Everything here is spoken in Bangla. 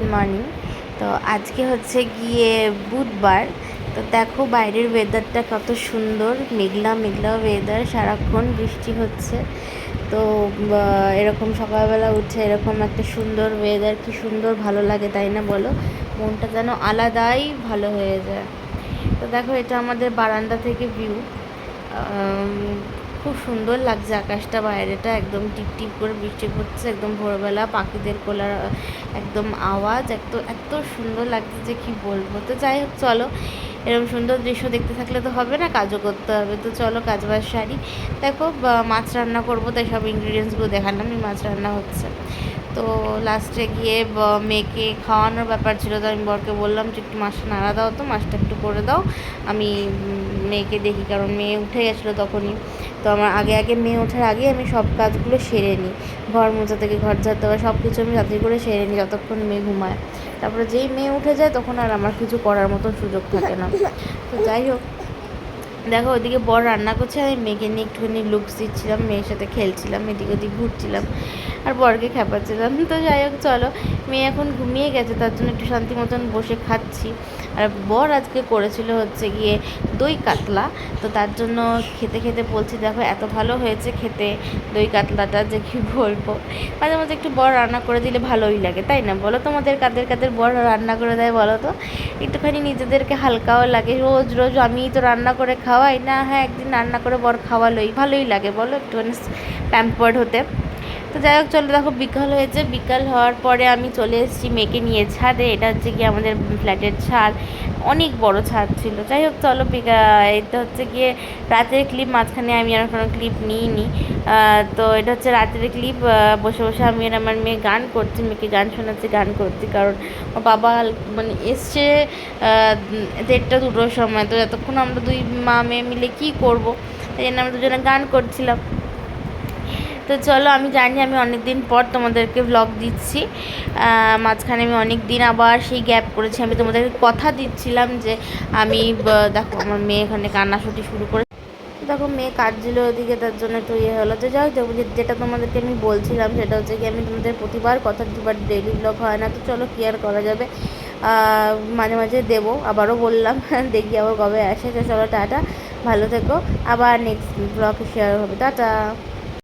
Good morning. তো আজকে হচ্ছে গিয়ে বুধবার। তো দেখো বাইরের ওয়েদারটা কত সুন্দর, মেঘলা মেঘলা ওয়েদার সারাক্ষণ বৃষ্টি হচ্ছে। তো এরকম সকালবেলা উঠে এরকম একটা সুন্দর ওয়েদার কি সুন্দর ভালো লাগে তাই না বলো? মনটা যেন আলাদাই ভালো হয়ে যায়। তো দেখো এটা আমাদের বারান্দা থেকে ভিউ খুব সুন্দর লাগছে আকাশটা, বাইরেটা একদম টিপ টিপ করে বৃষ্টি পড়ছে, একদম ভোরবেলা পাখিদের কোলার, একদম আওয়াজ, এত এত সুন্দর লাগছে যে কি বলব। তো যাই হোক, চলো এরকম সুন্দর দৃশ্য দেখতে থাকলে তো হবে না, কাজও করতে হবে। তো চলো, কাজ বাজ সারি। দেখো মাছ রান্না করব, তাই সব ইনগ্রিডিয়েন্টসগুলো দেখালাম, এই মাছ রান্না হচ্ছে। তো লাস্টে গিয়ে মেয়েকে খাওয়ানোর ব্যাপার ছিল, তো আমি বরকে বললাম যে, একটু মাছটা নাড়া দাও তো মাছটা একটু করে দাও। আমি মেয়েকে দেখি, কারণ মেয়ে উঠে গেছিল তখনই। তো আমার আগে আগে মেয়ে ওঠার আগে আমি সব কাজগুলো সেরে নিই। ঘর মোছা থেকে ঘর ঝাড়তে হবে সব কিছু আমি তাড়াতাড়ি করে সেরে নিই, যতক্ষণ মেয়ে ঘুমায়। তারপরে যেই মেয়ে উঠে যায়, তখন আর আমার কিছু করার মতন সুযোগ থাকে না। তো যাই হোক দেখো ওইদিকে বর রান্না করছে, আমি মেয়েকে নিয়ে একটুখানি লুকস দিচ্ছিলাম, মেয়ের সাথে খেলছিলাম, এদিকে ওদিক ঘুরছিলাম, আর বরকে খেপাচ্ছিলাম। তো যাই হোক, চলো। মেয়ে এখন ঘুমিয়ে গেছে, তার জন্য একটু শান্তি মতন বসে খাচ্ছি। আর বর আজকে করেছিল হচ্ছে গিয়ে দই কাতলা। তো তার জন্য খেতে খেতে বলছি, দেখো, এত ভালো হয়েছে খেতে, দই কাতলাটা যে কি বলব। মাঝে মাঝে একটু বর রান্না করে দিলে ভালোই লাগে, তাই না? বলো তোমাদের কাদের কাদের বর রান্না করে দেয়, বলো তো? একটুখানি নিজেদেরকে হালকাও লাগে। রোজ রোজ আমি তো রান্না করে খাওয়াই? না হ্যাঁ একদিন রান্না করে বর খাওয়ালোই। ভালোই লাগে বলো একটুখানি প্যাম্পার্ড হতে। তো যাই হোক, চলো দেখো, বিকাল হয়েছে। বিকাল হওয়ার পরে আমি চলে এসেছি মেয়েকে নিয়ে ছাদে। এটা হচ্ছে কি আমাদের ফ্ল্যাটের ছাদ। অনেক বড় ছাদ ছিল। যাই হোক, চলো এটা হচ্ছে গিয়ে রাতের ক্লিপ মাঝখানে আমি আর কোনো ক্লিপ নিইনি। তো এটা হচ্ছে রাতের ক্লিপ বসে বসে আমি আর আমার মেয়ে গান করছি। মেয়েকে গান শোনাচ্ছি, গান করছি। কারণ বাবা মানে এসছে দেড়টা দুটোর সময়। তো এতক্ষণ আমরা দুই মা, মেয়ে মিলে কী করব? তাই জন্য আমরা দুজনে গান করছিলাম। তো চলো, আমি জানি আমি অনেক দিন পর তোমাদেরকে ব্লগ দিচ্ছি। মাঝখানে আমি অনেক দিন আবার সেই গ্যাপ করেছি। আমি তোমাদেরকে কথা দিচ্ছিলাম যে আমি দেখো, আমার মেয়ে এখানে কান্নাশুটি শুরু করে দেখো, মেয়ে কাঁদছিল ওদিকে, তার জন্য একটু ইয়ে হলো। তো যাই হোক যে- যেটা তোমাদেরকে আমি বলছিলাম, সেটা হচ্ছে কি, আমি তোমাদের প্রতিবার কথা দিবার ডেলি ব্লগ হয় না। তো চলো, কি আর করা যাবে? মাঝে মাঝে দেবো, আবারও বললাম, দেখি আবার কবে আসে। তো চলো, টাটা, ভালো থেকো। আবার নেক্সট ব্লগ শেয়ার হবে। টাটা।